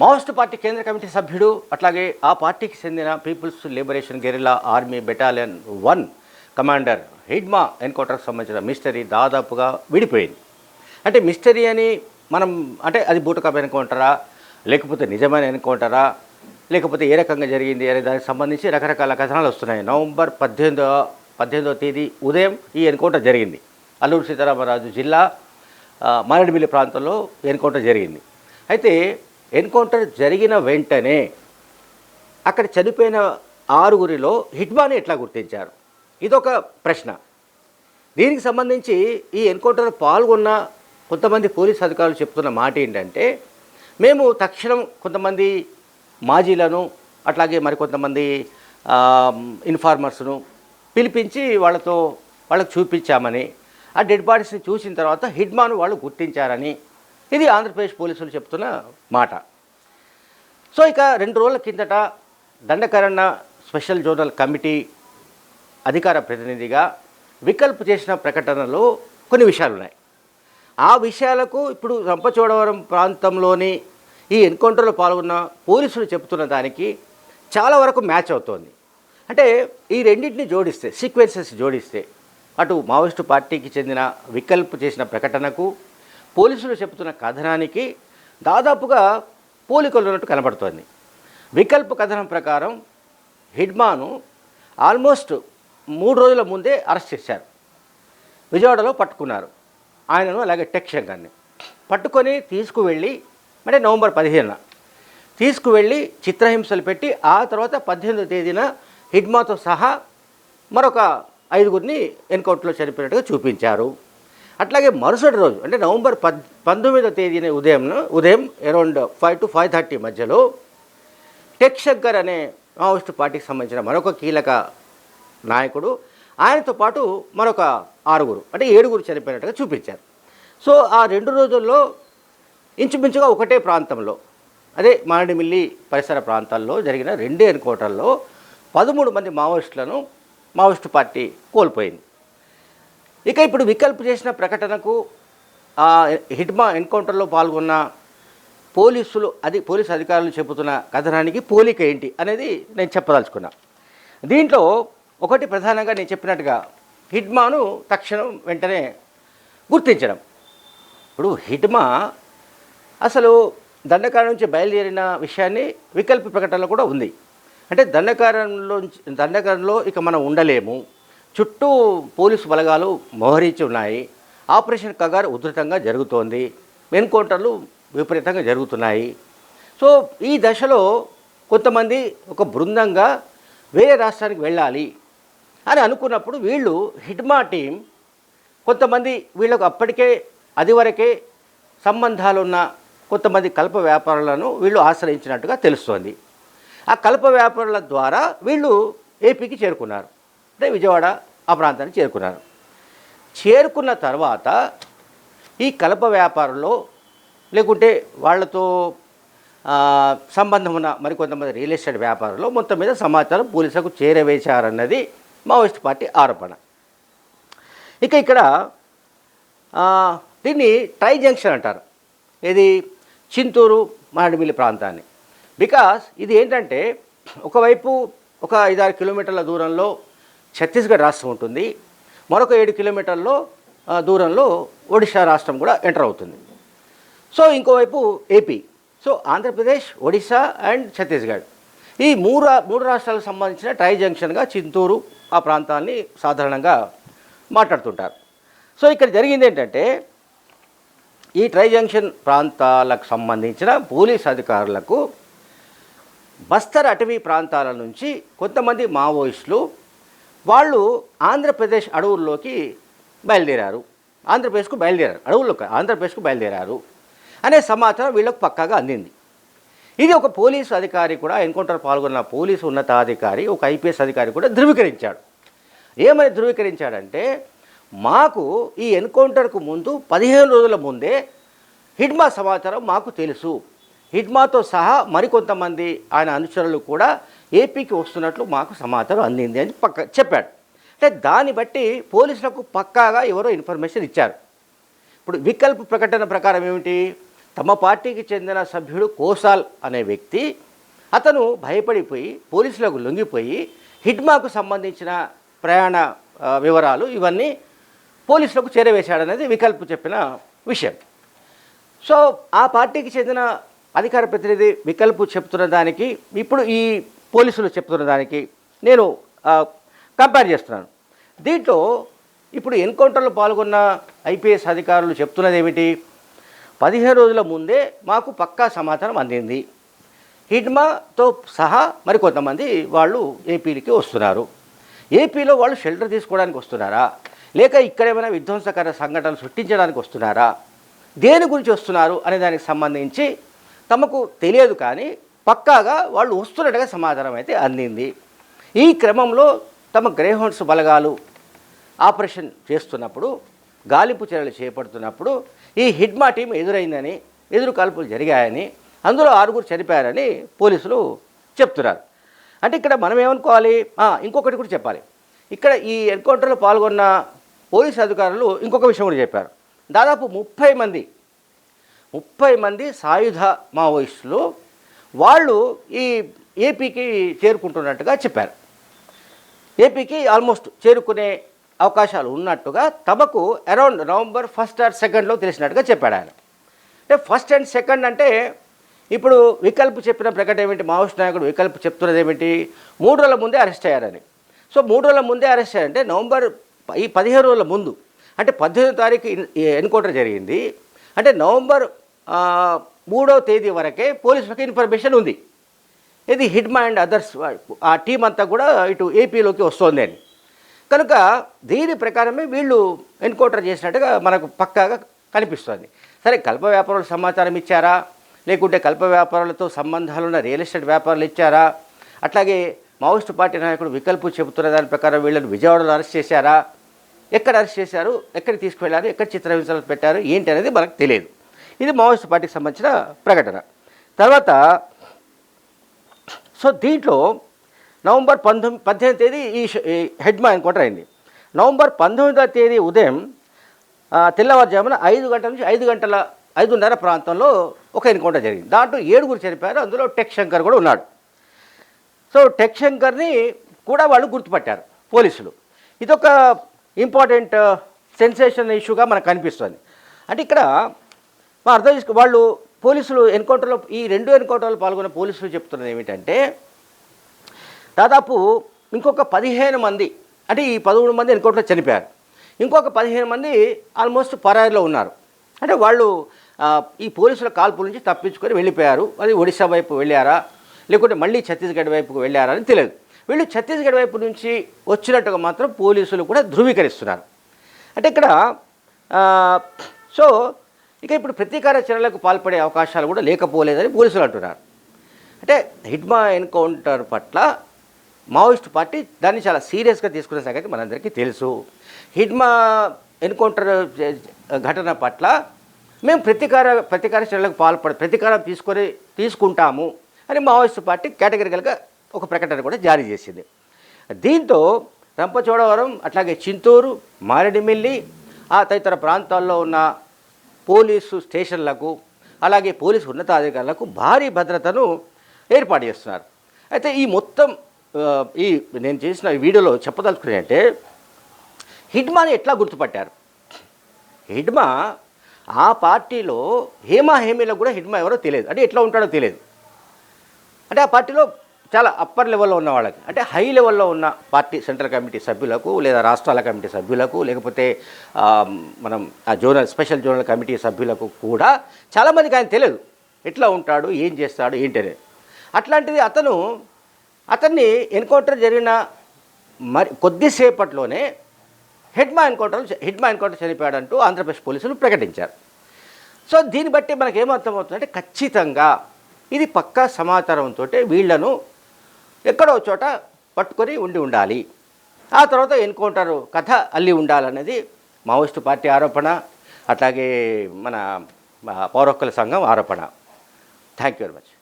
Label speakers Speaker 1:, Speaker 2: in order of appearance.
Speaker 1: Maoist party కేంద్ర committee సభ్యుడు అట్లాగే ఆ పార్టీకి చెందిన people's liberation guerrilla army battalion one commander Hidma ఎన్కౌంటర్కి సంబంధించిన మిస్టరీ దాదాపుగా విడిపోయింది. అంటే మిస్టరీ అని మనం అంటే అది బూటకప్ ఎన్కౌంటరా లేకపోతే నిజమైన ఎన్కౌంటరా లేకపోతే ఏ రకంగా జరిగింది అనే దానికి సంబంధించి రకరకాల కథనాలు వస్తున్నాయి. నవంబర్ పద్దెనిమిదో పద్దెనిమిదవ తేదీ ఉదయం ఈ ఎన్కౌంటర్ జరిగింది. అల్లూరు సీతారామరాజు జిల్లా మారేడుమిల్లి ప్రాంతంలో ఎన్కౌంటర్ జరిగింది. అయితే ఎన్కౌంటర్ జరిగిన వెంటనే అక్కడ చనిపోయిన ఆరుగురిలో హిట్మాని ఎట్లా గుర్తించారు? ఇదొక ప్రశ్న. దీనికి సంబంధించి ఈ ఎన్కౌంటర్లో పాల్గొన్న కొంతమంది పోలీస్ అధికారులు చెప్తున్న మాట ఏంటంటే మేము తక్షణం కొంతమంది మాజీలను అట్లాగే మరికొంతమంది ఇన్ఫార్మర్స్ను పిలిపించి వాళ్ళతో వాళ్ళకు చూపించామని ఆ డెడ్ బాడీస్ని చూసిన తర్వాత హిడ్మాను వాళ్ళు గుర్తించారని ఇది ఆంధ్రప్రదేశ్ పోలీసులు చెప్తున్న మాట. సో ఇక రెండు రోజుల కిందట దండకరణ స్పెషల్ జోనల్ కమిటీ అధికార ప్రతినిధిగా వికల్ప్ చేసిన ప్రకటనలో కొన్ని విషయాలు ఉన్నాయి ఆ విషయాలకు ఇప్పుడు రంపచోడవరం ప్రాంతంలోని ఈ ఎన్కౌంటర్లో పాల్గొన్న పోలీసులు చెబుతున్న దానికి చాలా వరకు మ్యాచ్ అవుతోంది. అంటే ఈ రెండింటిని జోడిస్తే సీక్వెన్సెస్ జోడిస్తే అటు మావోయిస్టు పార్టీకి చెందిన వికల్ప్ చేసిన ప్రకటనకు పోలీసులు చెబుతున్న కథనానికి దాదాపుగా పోలికలు ఉన్నట్టు కనబడుతోంది. వికల్ప కథనం ప్రకారం హిడ్మాను ఆల్మోస్ట్ మూడు రోజుల ముందే అరెస్ట్ చేశారు. విజయవాడలో పట్టుకున్నారు. ఆయనను అలాగే టెక్ శంకర్ని పట్టుకొని తీసుకువెళ్ళి అంటే నవంబర్ పదిహేనున తీసుకువెళ్ళి చిత్రహింసలు పెట్టి ఆ తర్వాత పద్దెనిమిదో తేదీన హిడ్మాతో సహా మరొక ఐదుగురిని ఎన్కౌంటర్లో చనిపోయినట్టుగా చూపించారు. అట్లాగే మరుసటి రోజు అంటే నవంబర్ పద్ పంతొమ్మిదో తేదీన ఉదయం ఉదయం around five to five thirty మధ్యలో టెక్ శంకర్ అనే మావోయిస్ట్ పార్టీకి సంబంధించిన మరొక కీలక నాయకుడు ఆయనతో పాటు మరొక ఆరుగురు అంటే ఏడుగురు చనిపోయినట్టుగా చూపించారు. సో ఆ రెండు రోజుల్లో ఇంచుమించుగా ఒకటే ప్రాంతంలో అదే మారడిమిల్లి పరిసర ప్రాంతాల్లో జరిగిన రెండే ఎన్కౌంటర్లో పదమూడు మంది మావోయిస్టులను మావోయిస్టు పార్టీ కోల్పోయింది. ఇక ఇప్పుడు వికల్ప్ చేసిన ప్రకటనకు ఆ హిడ్మా ఎన్కౌంటర్లో పాల్గొన్న పోలీసులు అది పోలీసు అధికారులు చెబుతున్న కథనానికి పోలిక ఏంటి అనేది నేను చెప్పదలుచుకున్నా. దీంట్లో ఒకటి ప్రధానంగా నేను చెప్పినట్టుగా హిడ్మాను తక్షణం వెంటనే గుర్తించడం. ఇప్పుడు హిడ్మా అసలు దండకారం నుంచి బయలుదేరిన విషయాన్ని వికల్ప ప్రకటనలో కూడా ఉంది. అంటే దండకారంలో దండకారంలో ఇక మనం ఉండలేము. చుట్టూ పోలీసు బలగాలు మోహరించి ఉన్నాయి. ఆపరేషన్ కగారు ఉధృతంగా జరుగుతోంది. ఎన్కౌంటర్లు విపరీతంగా జరుగుతున్నాయి. సో ఈ దశలో కొంతమంది ఒక బృందంగా వేరే రాష్ట్రానికి వెళ్ళాలి అని అనుకున్నప్పుడు వీళ్ళు హిడ్మా టీం కొంతమంది వీళ్ళకు అప్పటికే అది వరకే సంబంధాలున్న కొంతమంది కల్ప వ్యాపారులను వీళ్ళు ఆశ్రయించినట్టుగా తెలుస్తోంది. ఆ కల్ప వ్యాపారుల ద్వారా వీళ్ళు ఏపీకి చేరుకున్నారు. అంటే విజయవాడ ఆ ప్రాంతాన్ని చేరుకున్నారు. చేరుకున్న తర్వాత ఈ కలప వ్యాపారంలో లేకుంటే వాళ్ళతో సంబంధం ఉన్న మరికొంతమంది రియల్ ఎస్టేట్ వ్యాపారంలో మొత్తం మీద సమాచారం పోలీసులకు చేరవేశారన్నది మావోయిస్ట్ పార్టీ ఆరోపణ. ఇక ఇక్కడ దీన్ని ట్రై జంక్షన్ అంటారు. ఇది చింతూరు మారడిమిల్లి ప్రాంతాన్ని. బికాస్ ఇది ఏంటంటే ఒకవైపు ఒక ఐదారు కిలోమీటర్ల దూరంలో ఛత్తీస్గఢ్ రాష్ట్రం ఉంటుంది. మరొక ఏడు కిలోమీటర్లో దూరంలో ఒడిశా రాష్ట్రం కూడా ఎంటర్ అవుతుంది. సో ఇంకోవైపు AP. So Andhra Pradesh Odisha and Chhattisgarh. ఈ మూడు మూడు రాష్ట్రాలకు సంబంధించిన ట్రై జంక్షన్గా చింతూరు ఆ ప్రాంతాన్ని సాధారణంగా మాట్లాడుతుంటారు. సో ఇక్కడ జరిగింది ఏంటంటే ఈ ట్రై జంక్షన్ ప్రాంతాలకు సంబంధించిన పోలీస్ అధికారులకు బస్తర్ అటవీ ప్రాంతాల నుంచి కొంతమంది మావోయిస్టులు వాళ్ళు ఆంధ్రప్రదేశ్ అడవుల్లోకి బయలుదేరారు. ఆంధ్రప్రదేశ్కు బయలుదేరారు. అడవుల్లోకి ఆంధ్రప్రదేశ్కు బయలుదేరారు అనే సమాచారం వీళ్ళకు పక్కాగా అందింది. ఇది ఒక పోలీసు అధికారి కూడా ఎన్కౌంటర్ పాల్గొన్న పోలీసు ఉన్నతాధికారి ఒక ఐపీఎస్ అధికారి కూడా ధృవీకరించాడు. ఏమని ధృవీకరించాడంటే మాకు ఈ ఎన్కౌంటర్కు ముందు పదిహేను రోజుల ముందే హిడ్మా సమాచారం మాకు తెలుసు. హిడ్మాతో సహా మరికొంతమంది ఆయన అనుచరులు కూడా ఏపీకి వస్తున్నట్లు మాకు సమాచారం అందింది అని పక్క చెప్పాడు. అంటే దాన్ని బట్టి పోలీసులకు పక్కాగా ఎవరో ఇన్ఫర్మేషన్ ఇచ్చారు. ఇప్పుడు వికల్ప ప్రకటన ప్రకారం ఏమిటి? తమ పార్టీకి చెందిన సభ్యుడు కోసాల్ అనే వ్యక్తి అతను భయపడిపోయి పోలీసులకు లొంగిపోయి హిడ్మాకు సంబంధించిన ప్రయాణ వివరాలు ఇవన్నీ పోలీసులకు చేరవేశాడనేది వికల్పు చెప్పిన విషయం. సో ఆ పార్టీకి చెందిన అధికార ప్రతినిధి వికల్పు చెప్తున్న దానికి ఇప్పుడు ఈ పోలీసులు చెప్తున్న దానికి నేను కంపేర్ చేస్తున్నాను. దీంట్లో ఇప్పుడు ఎన్కౌంటర్లో పాల్గొన్న ఐపీఎస్ అధికారులు చెప్తున్నది ఏమిటి పదిహేను రోజుల ముందే మాకు పక్కా సమాచారం అందింది. హిడ్మాతో సహా మరికొంతమంది వాళ్ళు ఏపీకి వస్తున్నారు. ఏపీలో వాళ్ళు షెల్టర్ తీసుకోవడానికి వస్తున్నారా? లేక ఇక్కడ ఏమైనా విధ్వంసకర సంఘటనలు సృష్టించడానికి వస్తున్నారా? దేని గురించి వస్తున్నారు అనే దానికి సంబంధించి తమకు తెలియదు కానీ పక్కాగా వాళ్ళు వస్తున్నట్టుగా సమాచారం అయితే అందింది. ఈ క్రమంలో తమ గ్రేహౌండ్స్ బలగాలు ఆపరేషన్ చేస్తున్నప్పుడు గాలింపు చర్యలు చేపడుతున్నప్పుడు ఈ హిడ్మా టీం ఎదురైందని ఎదురు కాల్పులు జరిగాయని అందులో ఆరుగురు చనిపోయారని పోలీసులు చెప్తున్నారు. అంటే ఇక్కడ మనం ఏమనుకోవాలి? ఇంకొకటి కూడా చెప్పాలి. ఇక్కడ ఈ ఎన్కౌంటర్లో పాల్గొన్న పోలీసు అధికారులు ఇంకొక విషయం కూడా చెప్పారు. దాదాపు ముప్పై మంది ముప్పై మంది సాయుధ మావోయిస్టులు వాళ్ళు ఈ ఏపీకి చేరుకుంటున్నట్టుగా చెప్పారు. ఏపీకి ఆల్మోస్ట్ చేరుకునే అవకాశాలు ఉన్నట్టుగా తమకు అరౌండ్ నవంబర్ ఫస్ట్ ఆర్ సెకండ్లో తెలిసినట్టుగా చెప్పాడు ఆయన. అంటే ఫస్ట్ అండ్ సెకండ్ అంటే ఇప్పుడు వికల్ప్ చెప్పిన ప్రకటన ఏమిటి? మావోయిస్ట్ నాయకుడు వికల్ప్ చెప్తున్నది ఏమిటి? మూడు రోజుల ముందే అరెస్ట్ అయ్యారని. సో మూడు రోజుల ముందే అరెస్ట్ అయ్యారంటే నవంబర్ ఈ పదిహేను రోజుల ముందు అంటే పద్దెనిమిదో తారీఖు ఎన్కౌంటర్ జరిగింది. అంటే నవంబర్ మూడో తేదీ వరకే పోలీసులకు ఇన్ఫర్మేషన్ ఉంది. ఇది హిడ్మా అండ్ అదర్స్ ఆ టీం అంతా కూడా ఇటు ఏపీలోకి వస్తుంది అని. కనుక దీని ప్రకారమే వీళ్ళు ఎన్కౌంటర్ చేసినట్టుగా మనకు పక్కాగా కనిపిస్తుంది. సరే కల్ప వ్యాపారులు సమాచారం ఇచ్చారా? లేకుంటే కల్ప వ్యాపారులతో సంబంధాలున్న రియల్ ఎస్టేట్ వ్యాపారులు ఇచ్చారా? అట్లాగే మావోయిస్ట్ పార్టీ నాయకుడు వికల్పు చెబుతున్న దాని ప్రకారం వీళ్ళని విజయవాడలో అరెస్ట్ చేశారా? ఎక్కడ అరెస్ట్ చేశారు? ఎక్కడ తీసుకువెళ్ళారు? ఎక్కడ చిత్రహింసలు పెట్టారు? ఏంటి అనేది మనకు తెలియదు. ఇది మావోయిస్ట్ పార్టీకి సంబంధించిన ప్రకటన. తర్వాత సో దీంట్లో నవంబర్ పంతొమ్మిది పద్దెనిమిది తేదీ ఈ హెడ్ మా హెడ్మా ఎన్కౌంటర్ అయింది. నవంబర్ పంతొమ్మిదవ తేదీ ఉదయం తెల్లవారుజామున ఐదు గంటల నుంచి ఐదు గంటల ఐదున్నర ప్రాంతంలో ఒక ఎన్కౌంటర్ జరిగింది. దాంట్లో ఏడుగురు చనిపోయారు అందులో టెక్ శంకర్ కూడా ఉన్నాడు. సో టెక్ శంకర్ని కూడా వాళ్ళు గుర్తుపట్టారు పోలీసులు. ఇదొక ఇంపార్టెంట్ సెన్సేషన్ ఇష్యూగా మనకు కనిపిస్తుంది. అంటే ఇక్కడ అర్థం చేసుకో వాళ్ళు పోలీసులు ఎన్కౌంటర్లో ఈ రెండు ఎన్కౌంటర్లో పాల్గొన్న పోలీసులు చెప్తున్నది ఏమిటంటే దాదాపు ఇంకొక పదిహేను మంది అంటే ఈ పదమూడు మంది ఎన్కౌంటర్లో చనిపోయారు. ఇంకొక పదిహేను మంది ఆల్మోస్ట్ పరాయిలో ఉన్నారు. అంటే వాళ్ళు ఈ పోలీసుల కాల్పుల నుంచి తప్పించుకొని వెళ్ళిపోయారు. అది ఒడిశా వైపు వెళ్ళారా? లేకుంటే మళ్ళీ ఛత్తీస్గఢ్ వైపుకు వెళ్ళారా అని తెలియదు. వీళ్ళు ఛత్తీస్గఢ్ వైపు నుంచి వచ్చినట్టుగా మాత్రం పోలీసులు కూడా ధృవీకరిస్తున్నారు. అంటే ఇక్కడ సో ఇక ఇప్పుడు ప్రతీకార చర్యలకు పాల్పడే అవకాశాలు కూడా లేకపోలేదని పోలీసులు అంటున్నారు. అంటే హిడ్మా ఎన్కౌంటర్ పట్ల మావోయిస్ట్ పార్టీ దాన్ని చాలా సీరియస్గా తీసుకునే సంగతి మనందరికీ తెలుసు. హిడ్మా ఎన్కౌంటర్ ఘటన పట్ల మేము ప్రతీకార ప్రతీకార చర్యలకు పాల్పడ ప్రతీకారం తీసుకొని తీసుకుంటాము అని మావోయిస్ట్ పార్టీ కేటగిరికల్గా ఒక ప్రకటన కూడా జారీ చేసింది. దీంతో రంపచోడవరం అట్లాగే చింతూరు మారేడుమిల్లి ఆ తదితర ప్రాంతాల్లో ఉన్న పోలీసు స్టేషన్లకు అలాగే పోలీసు ఉన్నతాధికారులకు భారీ భద్రతను ఏర్పాటు చేస్తున్నారు. అయితే ఈ మొత్తం ఈ నేను చేసిన ఈ వీడియోలో చెప్పదలుచుకునే అంటే హిడ్మాని ఎట్లా గుర్తుపట్టారు? హిడ్మా ఆ పార్టీలో హేమా హేమీలకు కూడా హిడ్మా ఎవరో తెలియదు. అంటే ఎట్లా ఉంటాడో తెలియదు. అంటే ఆ పార్టీలో చాలా అప్పర్ లెవెల్లో ఉన్న వాళ్ళకి. అంటే హై లెవెల్లో ఉన్న పార్టీ సెంట్రల్ కమిటీ సభ్యులకు లేదా రాష్ట్రాల కమిటీ సభ్యులకు లేకపోతే మనం ఆ జోనల్ స్పెషల్ జోనల్ కమిటీ సభ్యులకు కూడా చాలామందికి ఆయన తెలియదు. ఎట్లా ఉంటాడు ఏం చేస్తాడు ఏంటి అనేది అట్లాంటిది అతను అతన్ని ఎన్కౌంటర్ జరిగిన మరి కొద్దిసేపట్లోనే హెడ్మా ఎన్కౌంటర్ హెడ్మా ఎన్కౌంటర్ చనిపోయాడంటూ ఆంధ్రప్రదేశ్ పోలీసులు ప్రకటించారు. సో దీన్ని బట్టి మనకు ఏమర్థమవుతుందంటే ఖచ్చితంగా ఇది పక్కా సమాచారంతో వీళ్ళను ఎక్కడో చోట పట్టుకొని ఉండి ఉండాలి. ఆ తర్వాత ఎన్కౌంటర్ కథ అల్లి ఉండాలనేది మావోయిస్టు పార్టీ ఆరోపణ అట్లాగే మన ఆ, పౌర హక్కుల సంఘం ఆరోపణ. Thank you very much